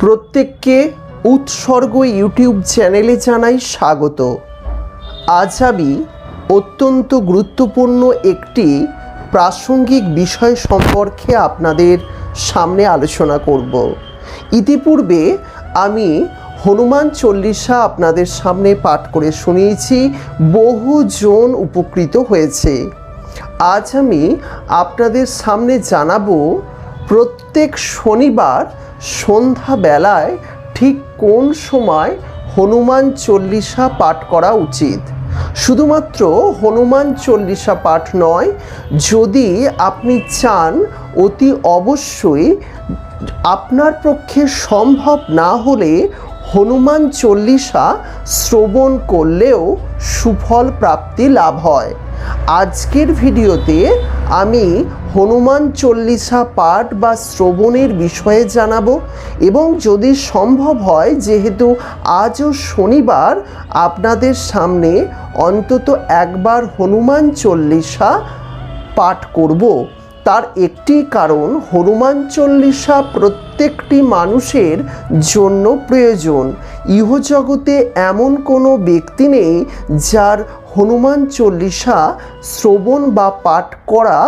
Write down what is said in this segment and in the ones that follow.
প্রত্যেককে উৎসর্গ ইউটিউব চ্যানেলে জানাই স্বাগত। আজ আমি অত্যন্ত গুরুত্বপূর্ণ একটি প্রাসঙ্গিক বিষয় সম্পর্কে আপনাদের সামনে আলোচনা করব। ইতিপূর্বে আমি হনুমান চল্লিশা আপনাদের সামনে পাঠ করে শুনিয়েছি, বহুজন উপকৃত হয়েছে। আজ আমি আপনাদের সামনে জানাব, প্রত্যেক শনিবার সন্ধ্যাবেলায় ঠিক কোন সময় হনুমান চল্লিশা পাঠ করা উচিত? শুধুমাত্র হনুমান চল্লিশা পাঠ নয়, যদি আপনি চান অতি অবশ্যই আপনার পক্ষে সম্ভব না হলে হনুমান চল্লিশা শ্রবণ করলেও সুফল প্রাপ্তি লাভ হয়। আজকের ভিডিওতে আমি হনুমান চল্লিশা পাঠ বা শ্রবণের বিষয়ে জানাব এবং যদি সম্ভব হয়, যেহেতু আজও শনিবার, আপনাদের সামনে অন্তত একবার হনুমান চল্লিশা পাঠ করব। তার একটি কারণ হনুমান চল্লিশা প্রত্যেকটি মানুষের জন্য প্রয়োজন। ইহজগতে এমন কোনো ব্যক্তি নেই যার হনুমান চল্লিশা শ্রবণ বা পাঠ করা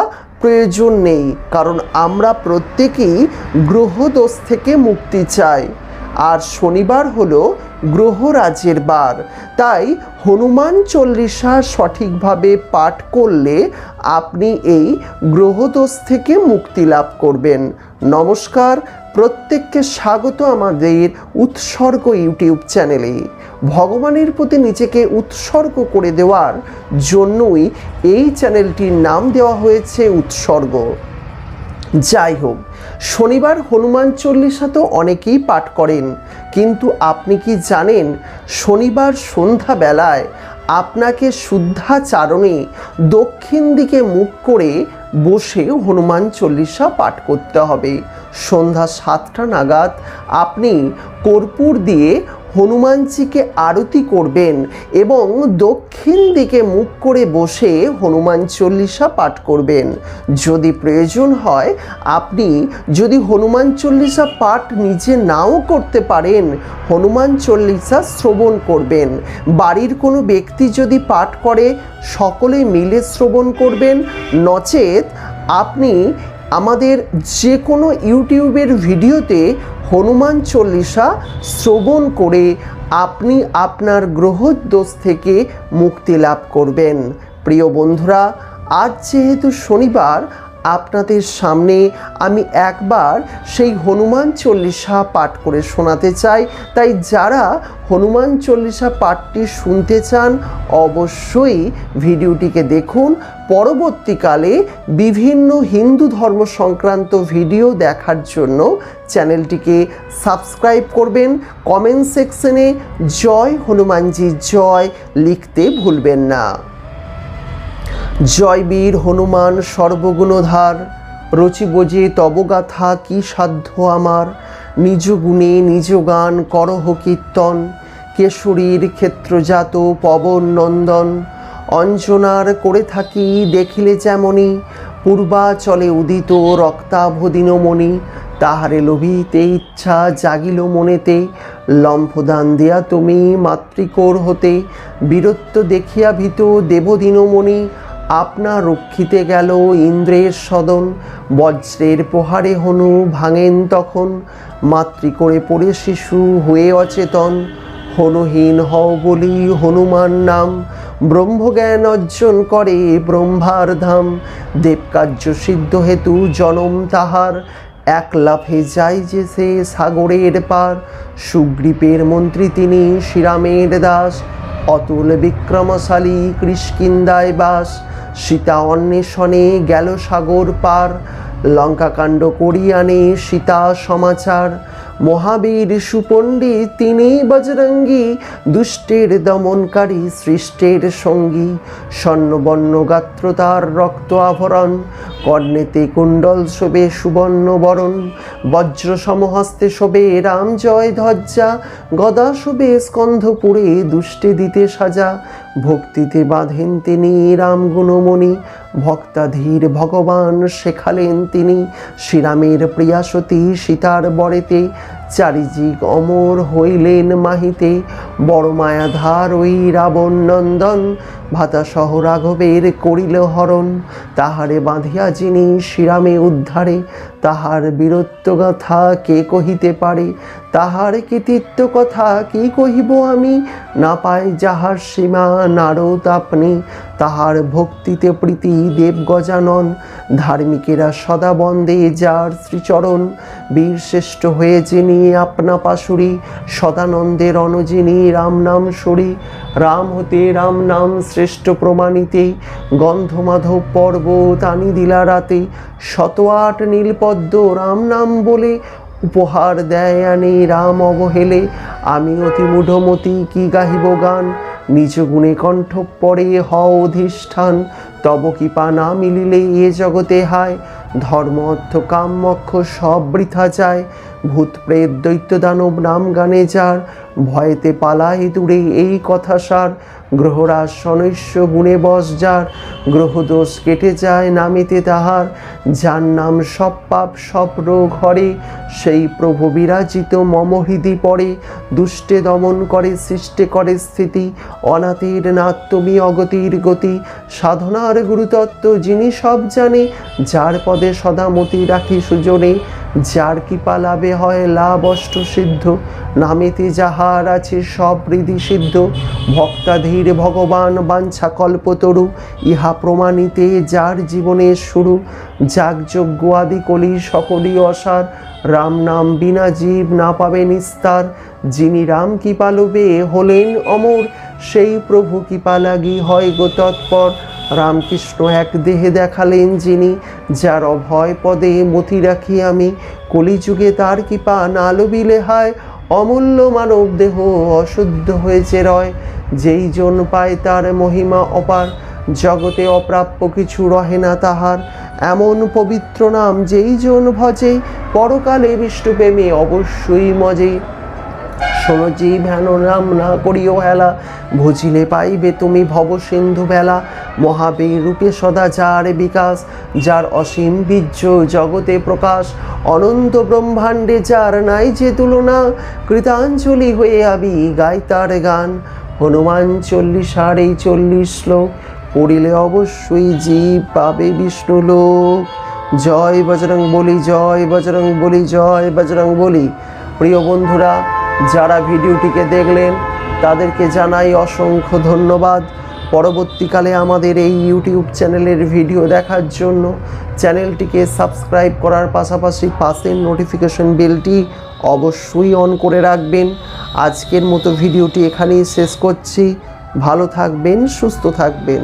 প্রয়োজন নেই, কারণ আমরা প্রত্যেকেই গ্রহদোষ থেকে মুক্তি চাই। আর শনিবার হলো গ্রহরাজের বার, তাই হনুমান চল্লিশা সঠিকভাবে পাঠ করলে আপনি এই গ্রহদোষ থেকে মুক্তি লাভ করবেন। নমস্কার, প্রত্যেককে স্বাগত আমাদের উৎসর্গ ইউটিউব চ্যানেলে। ভগবানের প্রতি নিজেকে উৎসর্গ করে দেওয়ার জন্যই এই চ্যানেলটির নাম দেওয়া হয়েছে উৎসর্গ। যাই হোক, শনিবার হনুমান চল্লিশা তো অনেকেই পাঠ করেন, কিন্তু আপনি কি জানেন, শনিবার সন্ধ্যাবেলায় আপনাকে শুদ্ধাচারণে দক্ষিণ দিকে মুখ করে বসে হনুমান চল্লিশা পাঠ করতে হবে। সন্ধ্যা সাতটা নাগাদ আপনি কর্পূর দিয়ে হনুমানজিকে আরতি করবেন এবং দক্ষিণ দিকে মুখ করে বসে হনুমান চল্লিশা পাঠ করবেন। যদি প্রয়োজন হয়, আপনি যদি হনুমান চল্লিশা পাঠ নিজে নাও করতে পারেন, হনুমান চল্লিশা শ্রবণ করবেন। বাড়ির কোনো ব্যক্তি যদি পাঠ করে, সকলে মিলে শ্রবণ করবেন। নচেত আপনি আমাদের যে কোনো ইউটিউবের ভিডিওতে হনুমান চল্লিশা শ্রবণ করে আপনি আপনার গ্রহদোষ থেকে মুক্তি লাভ করবেন। প্রিয় বন্ধুরা, আজ যেহেতু শনিবার আপনাদের সামনে আমি একবার সেই হনুমান চল্লিশা পাঠ করে শোনাতে চাই। তাই যারা হনুমান চল্লিশা পাঠটি শুনতে চান, অবশ্যই ভিডিওটিকে দেখুন। পরবর্তীকালে বিভিন্ন হিন্দু ধর্ম সংক্রান্ত ভিডিও দেখার জন্য চ্যানেলটিকে সাবস্ক্রাইব করবেন। কমেন্ট সেকশনে জয় হনুমানজি, জয় লিখতে ভুলবেন না। জয় বীর হনুমান সর্বগুণধার। রচি বোঝে তবগাথা কি সাধ্য আমার? নিজ গুণে নিজ গান করহ কীর্তন। কেশরীর ক্ষেত্রজাত পবন নন্দন। অঞ্জনার করে থাকি দেখিলে যেমনি। পূর্বাচলে উদিত রক্তাভদিনমণি তাহারে লোভিতে ইচ্ছা জাগিল মনেতে। লম্ফদান দিয়া তুমি মাতৃকোর হতে। বীরত্ব দেখিয়া ভীত দেবদিনমণি। আপনা রক্ষিতে গেল ইন্দ্রের সদন। বজ্রের প্রহারে হনু ভাঙেন তখন। মাতৃ করে পড়ে শিশু হয়ে অচেতন। হনুহীন হও বলি হনুমান নাম। ব্রহ্মজ্ঞান অর্জন করে ব্রহ্মার ধাম। দেবকার্য সিদ্ধ হেতু জনম তাহার। এক লাফে যায় যে সে সাগরের পার। সুগ্রীপের মন্ত্রী তিনি শ্রীরামের দাস। অতুল বিক্রমশালী কৃষ্কিন্দায় বাস। সীতা অন্বেষণে গেল সাগর পার লঙ্কাকাণ্ড করিয়ানে সীতা সমাচার। মহাবীর সুপণ্ডিত, তিনি বজরঙ্গী, দুষ্টের দমনকারী, সৃষ্টের সঙ্গী, স্বর্ণবর্ণ গাত্র তার রক্ত আভরণ, কর্ণেতে কুণ্ডল শোভে সুবর্ণ বরণ বজ্র সমহস্তে শোভে রাম জয় ধ্বজা, গদা শোভে স্কন্ধপুরে দুষ্টে দিতে সাজা, ভক্তিতে বাঁধেন তিনি রাম গুণমণি ভক্তাধীর ভগবান শেখালেন তিনি। শ্রীরামের প্রিয়াসতী সীতার বরেতে চারিজিক অমর হইলেন মাহিতে। বড় মায়াধার ওই রাবণ নন্দন ভাতা সহ রাঘবের করিল হরণ। তাহারে বাঁধিয়া যিনি শিরামে উদ্ধারে, তাহার বীরত্ব গাথা কে কহিতে পারে? তাহার কৃতিত্ব কথা কি কহিব আমি? না পাই যাহার সীমা নারদ আপনি তাহার ভক্তিতে প্রীতি দেব গজানন। ধার্মিকেরা সদা বন্দে যার শ্রীচরণ। বীর শ্রেষ্ঠ হয়ে যিনি আপনা পাশুরি, সদানন্দের অনজিনী রাম নাম সরি। রাম হতে রাম নাম শ্রেষ্ঠ প্রমাণিতে, গন্ধমাধব পর্বত আনি দিলা রাতে। শত আট নীলপদ্ম রাম নাম বলে উপহার দেয় আনি রাম অবহেলে। আমি অতি মূঢ়মতি, কি গাহিব গান? নিজ গুণে কণ্ঠ পরে হ অধিষ্ঠান। তব কৃপা না মিলিলে এ জগতে হায়। ধর্ম, অর্থ কাম মক্ষ সব বৃথা যায়। ভূত প্রেত দৈত্য দানব নাম গানে যার, ভয়েতে পালাই দূরে এই কথা সার, গ্রহরাজ সনৈশ্য গুণে বস যার, গ্রহদোষ কেটে যায় নামিতে তাহার, যার নাম সব পাপ, সব রোগ হরে, সেই প্রভু বিরাজিত মম হৃদি পড়ে দুষ্টে দমন করে, সৃষ্টে করে স্থিতি অনাথের নাথ তুমি অগতির গতি, সাধনার গুরুতত্ত্ব যিনি সব জানে, যার পদে সদামতি রাখি সুজনে যার কৃপা লাভে হয় লাভ অষ্ট সিদ্ধ নামেতে যাহার আছে সব হৃদি সিদ্ধ। ভক্তাধীর ভগবান বাঞ্ছা কল্পতরু, ইহা প্রমাণিতে যার জীবনের শুরু। যাগযজ্ঞ আদি কলি সকলই অসার, রাম নাম বিনা জীব না পাবে নিস্তার। যিনি রাম কৃপা হলেন অমর, সেই প্রভু কৃপা লাগি হয় গো তৎপর। রামকৃষ্ণ এক দেহে দেখালেন যিনি, যার অভয় পদে মতি রাখি আমি। কলিযুগে তার কৃপা না লোবিলে হায় অমূল্য মানব দেহ অশুদ্ধ হয়েছে রয়। যেই জন পায় তার মহিমা অপার, জগতে অপ্রাপ্য কিছু রহে না তাহার। এমন পবিত্র নাম যেই জন ভজে, পরকালে বিষ্ণুপ্রেমে অবশ্যই মজে। হেন নাম না করিও হেলা। ভজিলে পাইবে তুমি ভব সিন্ধু বেলা মহাবীর রূপে সদা যার বিকাশ, যার অসীম বীর্য জগতে প্রকাশ। অনন্ত ব্রহ্মাণ্ডে যার নাই যে তুলনা, কৃতাঞ্জলি হয়ে আবি গাই তার গান। হনুমান চল্লিশ আর এই চল্লিশ শ্লোক পড়িলে অবশ্যই জীব পাবে বিষ্ণু লোক। জয় বজরং বলি, জয় বজরং বলি, জয় বজরং বলি। প্রিয় বন্ধুরা যারা ভিডিওটিকে দেখলেন, তাদেরকে জানাই অসংখ্য ধন্যবাদ। পরবর্তীকালে আমাদের এই ইউটিউব চ্যানেলের ভিডিও দেখার জন্য চ্যানেলটিকে সাবস্ক্রাইব করার পাশাপাশি পাশের নোটিফিকেশন বেলটি অবশ্যই অন করে রাখবেন। আজকের মতো ভিডিওটি এখানেই শেষ করছি। ভালো থাকবেন, সুস্থ থাকবেন।